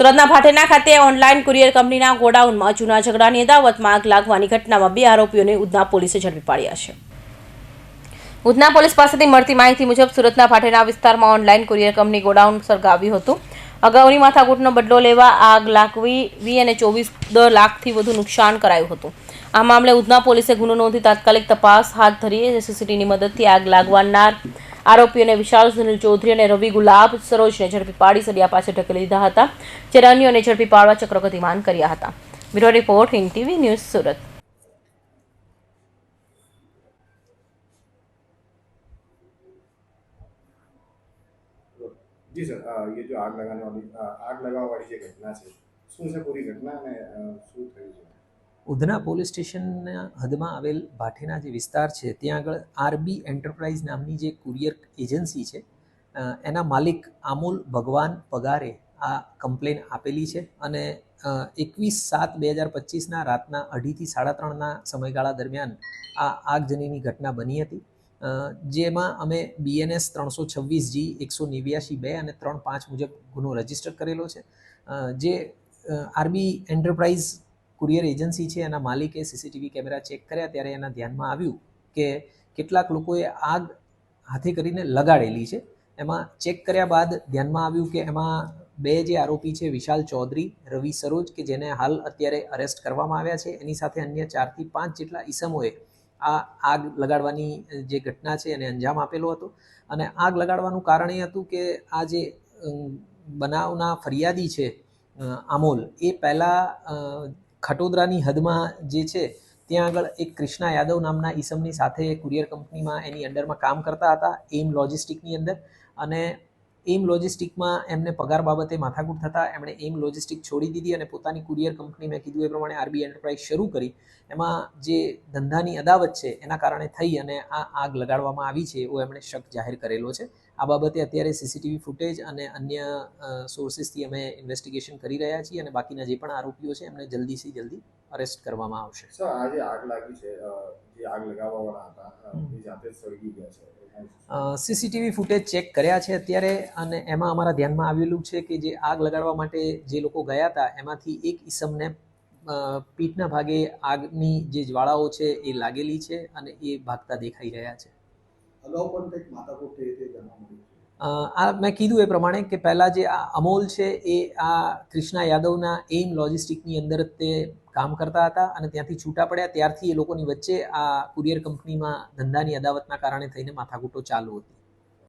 સુરતના ભાટેના ખાતે online courier કંપનીના ગોડાઉનમાં જૂના ઝઘડાની અદાવતમાં આગ લાગવાની ઘટનામાં બે આરોપીઓને ઉધના પોલીસે ઝડપી પાડ્યા છે. ઉધના પોલીસ પાસેથી મળતી માહિતી મુજબ સુરતના ભાટેના વિસ્તારમાં ઓનલાઈન કુરિયર કંપની ગોડાઉન સળગાવ્યું હતું. અગાઉની માથાકૂટનો બદલો લેવા આગ લાગવી વી અને ચોવીસ દ લાખથી વધુ નુકસાન કરાયું હતું. આ મામલે ઉધના પોલીસે ગુનો નોંધી તાત્કાલિક તપાસ હાથ ધરી સીસીટીવીની મદદથી આગ લાગવાનાર આરોપીઓને વિશાલ સુનિલ ચૌધરી અને રવિ ગુલાબ સરોજને ઝડપી પાડી સળિયા પાછળ ઢકેલી દીધા હતા જ્યારે અન્યોને ઝડપી પાડવા ચક્ર ગતિમાન કર્યા હતા bureau report Hind TV news Surat जी सर अ, ये जो आग लगाने वाली अ, आग लगावा वाली જે ઘટના છે શું છે પૂરી ઘટના અને અ, શું થયું છે ઉધના પોલીસ સ્ટેશનના હદમાં આવેલ ભાઠીના જે વિસ્તાર છે, ત્યાં આગળ આરબી એન્ટરપ્રાઇઝ નામની જે કુરિયર એજન્સી છે એના માલિક આમોલ ભગવાન પગારે આ કમ્પ્લેન આપેલી છે અને એકવીસ સાત બે હજાર પચીસના રાતના અઢીથી સાડા ત્રણના સમયગાળા દરમિયાન આ આગજનીની ઘટના બની હતી. જેમાં અમે બીએનએસ ત્રણસો છવ્વીસ જી એકસો નેવ્યાશી બે અને ત્રણ પાંચ મુજબ ગુનો રજિસ્ટર કરેલો છે. જે આરબી એન્ટરપ્રાઇઝ કુરિયર એજન્સી છે, એના માલિકે સીસીટીવી કેમેરા ચેક કર્યા, ત્યારે એના ધ્યાનમાં આવ્યું કે કેટલાક લોકોએ આગ હાથે કરીને લગાડેલી છે. એમાં ચેક કર્યા બાદ ધ્યાનમાં આવ્યું કે એમાં બે જે આરોપી છે, વિશાલ ચૌધરી, રવિ સરોજ, કે જેને હાલ અત્યારે અરેસ્ટ કરવામાં આવ્યા છે. એની સાથે અન્ય ચારથી પાંચ જેટલા ઈસમોએ આ આગ લગાડવાની જે ઘટના છે, એને અંજામ આપેલો હતો. અને આગ લગાડવાનું કારણ એ હતું કે આ જે બનાવના ફરિયાદી છે આમોલ, એ પહેલાં ખટોદરાની હદમાં જે છે, ત્યાં આગળ એક કૃષ્ણા યાદવ નામના ઈસમની સાથે કુરિયર કંપનીમાં એની અંડરમાં કામ કરતા હતા, એમ લોજિસ્ટિકની અંદર. અને એમ લોજિસ્ટિકમાં એમને પગાર બાબતે માથાકૂટ થતા એમણે એમ લોજિસ્ટિક છોડી દીધી અને પોતાની કુરિયર કંપની મેં કીધું એ પ્રમાણે આરબી એન્ટરપ્રાઇઝ શરૂ કરી. એમાં જે ધંધાની અદાવત છે એના કારણે થઈ અને આ આગ લગાડવામાં આવી છે એવો એમણે શક જાહેર કરેલો છે. આ બાબતે અત્યારે સીસીટીવી ફૂટેજ અને અન્ય સોર્સિસથી અમે ઇન્વેસ્ટિગેશન કરી રહ્યા છીએ અને બાકીના જે પણ આરોપીઓ છે એમને જલ્દીથી જલ્દી અરેસ્ટ કરવામાં આવશે. સર આ જે આગ લાગી છે જે આગ લગાવવાવાળા હતા એ જાતે સળગી ગયા છે. સીસીટીવી ફૂટેજ ચેક કર્યા છે અત્યારે અને એમાં અમારા ધ્યાનમાં આવેલું છે કે જે આગ લગાડવા માટે જે લોકો ગયા હતા એમાંથી એક ઈસમને પીઠના ભાગે આગની જે જ્વાળાઓ છે એ લાગેલી છે અને એ ભાગતા દેખાઈ રહ્યા છે. અગાઉ પણ કંઈક માથાકૂટ થઈ જાણવા મળ્યું આ મેં કીધું એ પ્રમાણે કે પહેલાં જે આ અમોલ છે એ આ ક્રિષ્ના યાદવના એમ લોજિસ્ટિકની અંદર તે કામ કરતા હતા અને ત્યાંથી છૂટા પડ્યા. ત્યારથી એ લોકોની વચ્ચે આ કુરિયર કંપનીમાં ધંધાની અદાવતના કારણે થઈને માથાકૂટો ચાલુ હતી.